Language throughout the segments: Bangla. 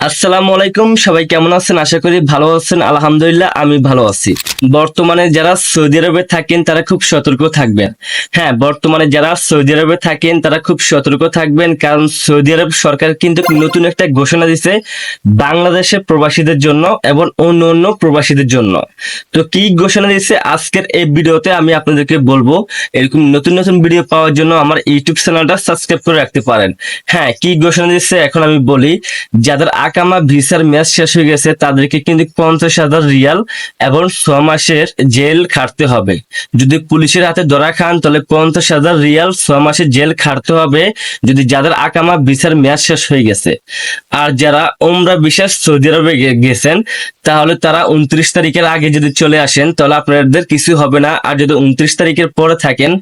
আসসালামু আলাইকুম সবাই কেমন আছেন? আশা করি ভালো আছেন। আলহামদুলিল্লাহ আমি ভালো আছি। বর্তমানে যারা সৌদি আরবে থাকেন, তারা খুব সতর্ক থাকবেন। হ্যাঁ বর্তমানে যারা সৌদি আরবে থাকেন, তারা খুব সতর্ক থাকবেন, কারণ সৌদি আরব সরকার কিন্তু নতুন একটা ঘোষণা দিছে বাংলাদেশের প্রবাসীদের জন্য এবং অন্য অন্য প্রবাসীদের জন্য। তো কি ঘোষণা দিচ্ছে আজকের এই ভিডিওতে আমি আপনাদেরকে বলব, এরকম নতুন নতুন ভিডিও পাওয়ার জন্য আমার ইউটিউব চ্যানেলটা সাবস্ক্রাইব করে রাখতে পারেন। হ্যাঁ কি ঘোষণা দিচ্ছে এখন আমি বলি, যাদের আকামা ভিসার মেয়াদ শেষ হয়ে গেছে, তাদেরকে কিন্তু পঞ্চাশ হাজার রিয়াল এবং ছ মাসের জেল খাটতে হবে। যদি পুলিশের হাতে ধরা খান, তাহলে পঞ্চাশ হাজার রিয়াল ছ মাসের জেল খাটতে হবে, যদি যাদের আকামা ভিসার মেয়াদ শেষ হয়ে গেছে। আর যারা ওমরা বিশেষ সৌদি আরবে গেছেন, তাহলে তারা উনত্রিশ তারিখের আগে যদি চলে আসেন, তাহলে আপনাদের কিছু হবে না। আর যদি উনত্রিশ তারিখের পরে থাকেন,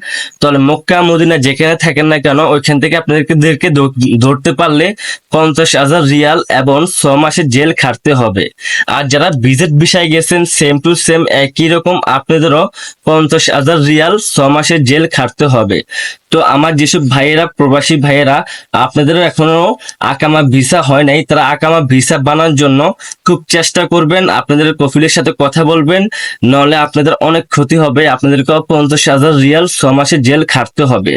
তাহলে মক্কা, মদিনা যেখানে থাকেন না কেন, ওইখান থেকে আপনাদেরকে ধরতে পারলে পঞ্চাশ হাজার রিয়াল এবং ছ মাসের জেল খাটতে হবে। আর যারা ভিজিট বিষয় গেছেন সেম টু সেম একই রকম আপনাদেরও পঞ্চাশ হাজার রিয়াল ছ মাসের জেল খাটতে হবে। তো আমার যেসব ভাইয়েরা, প্রবাসী ভাইয়েরা, আপনাদেরও এখনও আকামা ভিসা হয় নাই, তারা আকামা ভিসা বানানোর জন্য খুব চেষ্টা করবেন, আপনাদের কফিলের সাথে কথা বলবেন নাহলে আপনাদের অনেক ক্ষতি হবে আপনাদেরকে পঞ্চাশ হাজার রিয়াল ছ মাসে জেল খাটতে হবে।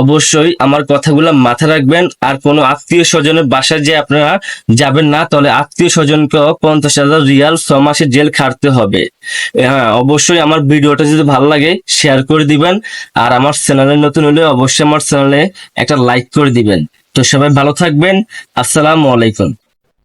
অবশ্যই আমার কথাগুলো মাথায় রাখবেন, আর কোনো আত্মীয় স্বজনের বাসায় যে আপনারা যাবেন না, তাহলে আত্মীয় স্বজনকেও পঞ্চাশ হাজার রিয়াল ছ মাসে জেল খাটতে হবে। হ্যাঁ অবশ্যই আমার ভিডিওটা যদি ভালো লাগে শেয়ার করে দিবেন। আর আমার চ্যানেলে নতুন হলে অবশ্যই আমার চ্যানেলে একটা লাইক করে দিবেন। তো সবাই ভালো থাকবেন। আসসালামু আলাইকুম।